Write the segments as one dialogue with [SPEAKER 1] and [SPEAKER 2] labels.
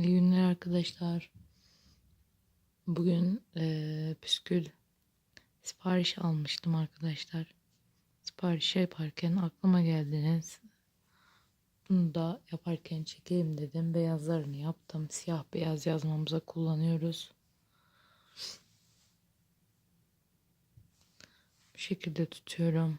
[SPEAKER 1] İyi günler arkadaşlar. Bugün eee püskül sipariş almıştım arkadaşlar. Sipariş yaparken aklıma geldiniz. Bunu da yaparken çekeyim dedim. Beyazlarını yaptım. Siyah beyaz yazmamıza kullanıyoruz. Bu şekilde tutuyorum.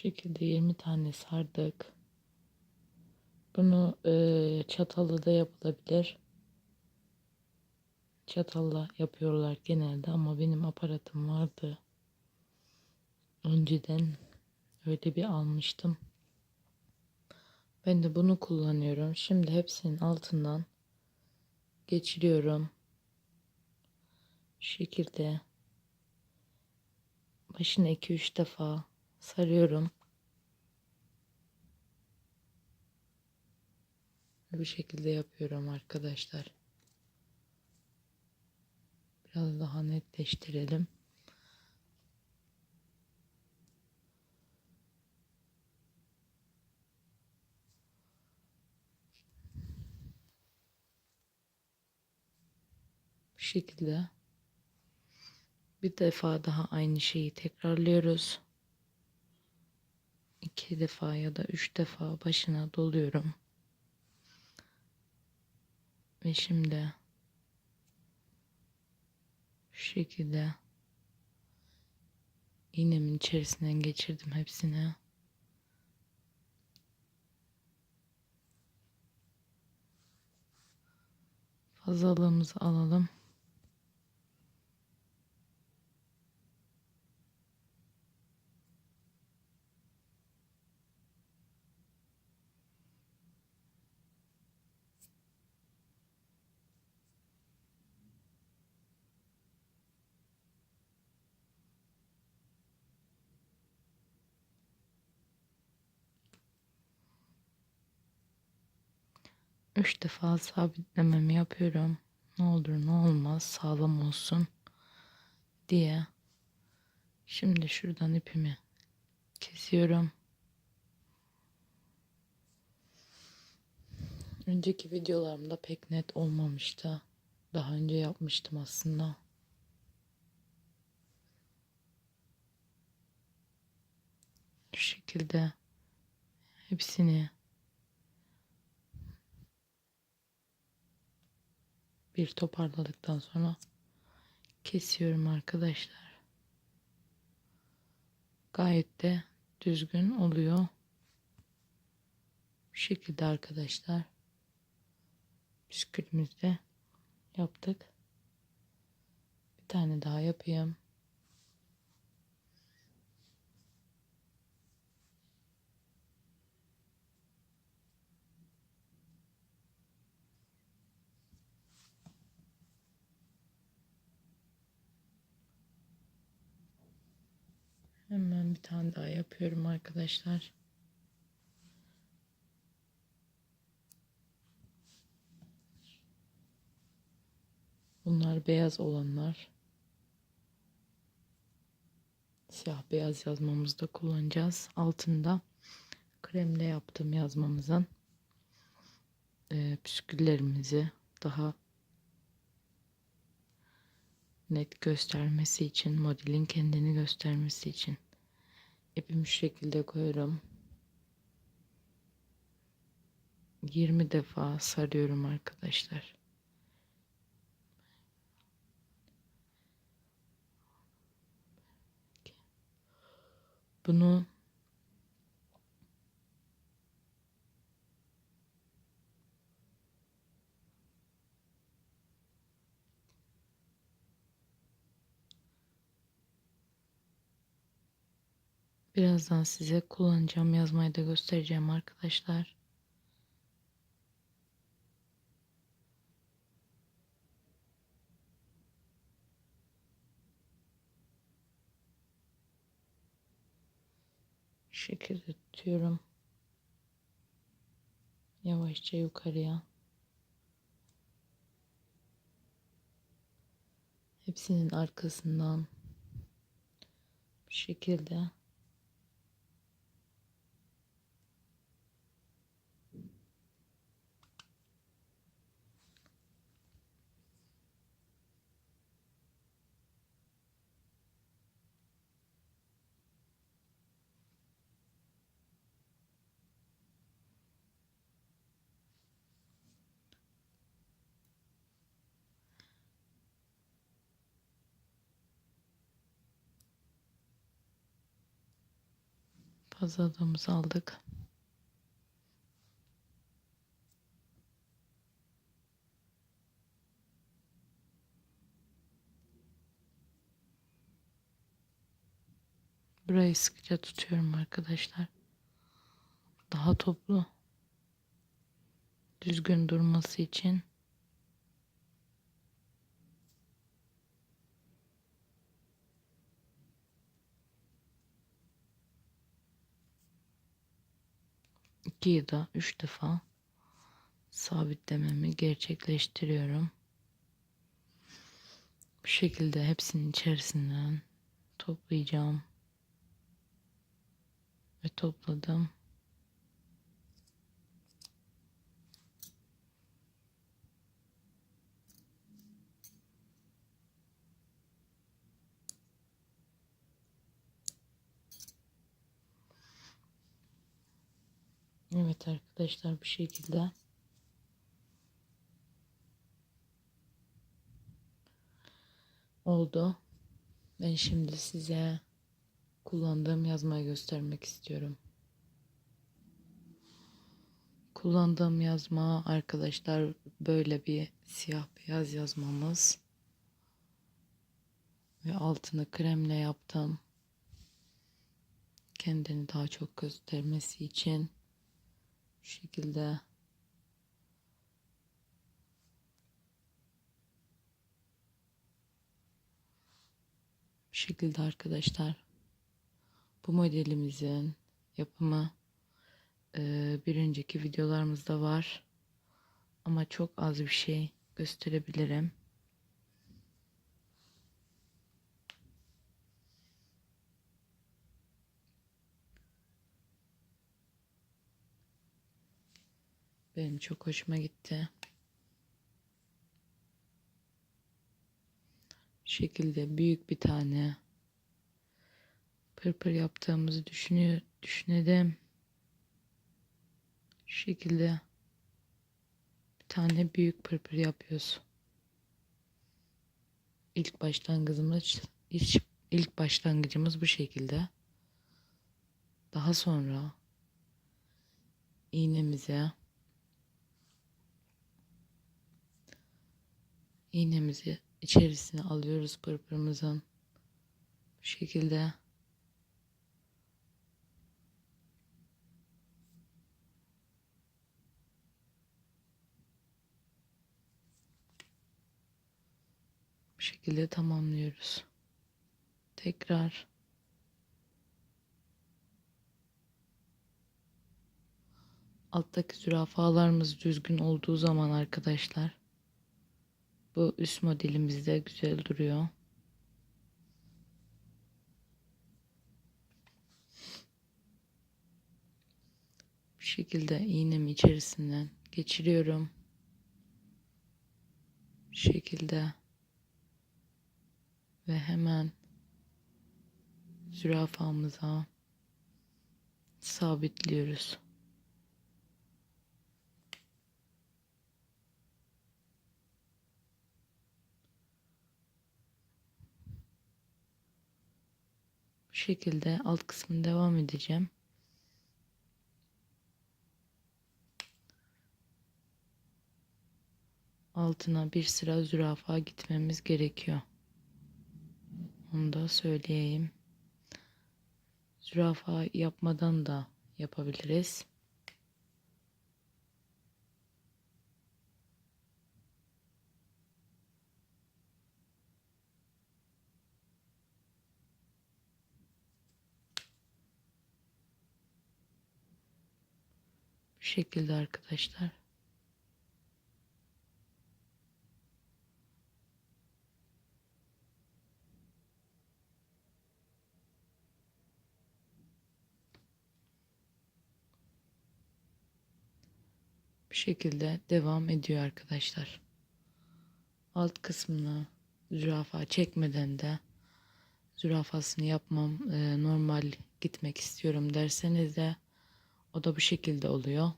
[SPEAKER 1] şekilde 20 tane sardık. Bunu e, çatalı da yapılabilir. Çatalla yapıyorlar genelde ama benim aparatım vardı. Önceden öyle bir almıştım. Ben de bunu kullanıyorum. Şimdi hepsinin altından geçiriyorum. Şu şekilde başına 2-3 defa sarıyorum. Bu şekilde yapıyorum arkadaşlar. Biraz daha netleştirelim. Bu şekilde bir defa daha aynı şeyi tekrarlıyoruz. İki defa ya da üç defa başına doluyorum. Ve şimdi şu şekilde iğnemin içerisinden geçirdim hepsini. Fazlalığımızı alalım. Üç defa sabitlememi yapıyorum. Ne olur ne olmaz sağlam olsun diye. Şimdi şuradan ipimi kesiyorum. Önceki videolarımda pek net olmamıştı. Daha önce yapmıştım aslında. Şu şekilde hepsini bir toparladıktan sonra kesiyorum arkadaşlar. Gayet de düzgün oluyor. Bu şekilde arkadaşlar. Bisküvimizi de yaptık. Bir tane daha yapayım. Bir tane daha yapıyorum arkadaşlar. Bunlar beyaz olanlar. Siyah beyaz yazmamızda kullanacağız. Altında kremle yaptığım yazmamızın e, püsküllerimizi daha net göstermesi için, modelin kendini göstermesi için ipimi şu şekilde koyuyorum. 20 defa sarıyorum arkadaşlar. Bunu Birazdan size kullanacağım yazmayı da göstereceğim arkadaşlar. Şekilde tutuyorum. Yavaşça yukarıya. Hepsinin arkasından bu şekilde fazlalığımızı aldık. Burayı sıkıca tutuyorum arkadaşlar. Daha toplu düzgün durması için iki ya da üç defa sabitlememi gerçekleştiriyorum. Bu şekilde hepsinin içerisinden toplayacağım ve topladım. Evet arkadaşlar bu şekilde oldu. Ben şimdi size kullandığım yazmayı göstermek istiyorum. Kullandığım yazma arkadaşlar böyle bir siyah beyaz yazmamız. Ve altını kremle yaptım. Kendini daha çok göstermesi için. Şekilde. Bu şekilde arkadaşlar. Bu modelimizin yapımı e, bir önceki videolarımızda var. Ama çok az bir şey gösterebilirim. Benim çok hoşuma gitti. Bu şekilde büyük bir tane pırpır yaptığımızı düşünüyor, düşünelim. Şu şekilde bir tane büyük pırpır yapıyoruz. İlk başlangıcımız ilk başlangıcımız bu şekilde. Daha sonra iğnemize iğnemizi içerisine alıyoruz pırpırımızın. Bu şekilde bu şekilde tamamlıyoruz. Tekrar alttaki zürafalarımız düzgün olduğu zaman arkadaşlar bu üst modelimizde güzel duruyor. Bu şekilde iğnemi içerisinden geçiriyorum. Bu şekilde ve hemen zürafamıza sabitliyoruz. Şekilde alt kısmını devam edeceğim. Altına bir sıra zürafa gitmemiz gerekiyor. Onu da söyleyeyim. zürafa yapmadan da yapabiliriz. Bu şekilde arkadaşlar. Bu şekilde devam ediyor arkadaşlar. Alt kısmını zürafa çekmeden de zürafasını yapmam e, normal gitmek istiyorum derseniz de o da bu şekilde oluyor.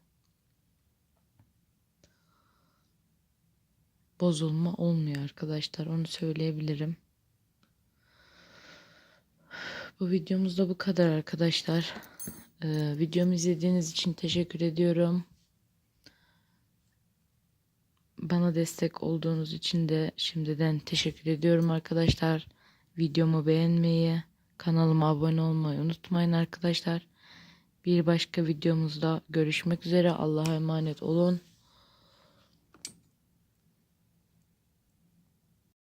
[SPEAKER 1] Bozulma olmuyor arkadaşlar onu söyleyebilirim. Bu videomuz da bu kadar arkadaşlar. Ee, videomu izlediğiniz için teşekkür ediyorum. Bana destek olduğunuz için de şimdiden teşekkür ediyorum arkadaşlar. Videomu beğenmeyi, kanalıma abone olmayı unutmayın arkadaşlar. Bir başka videomuzda görüşmek üzere. Allah'a emanet olun.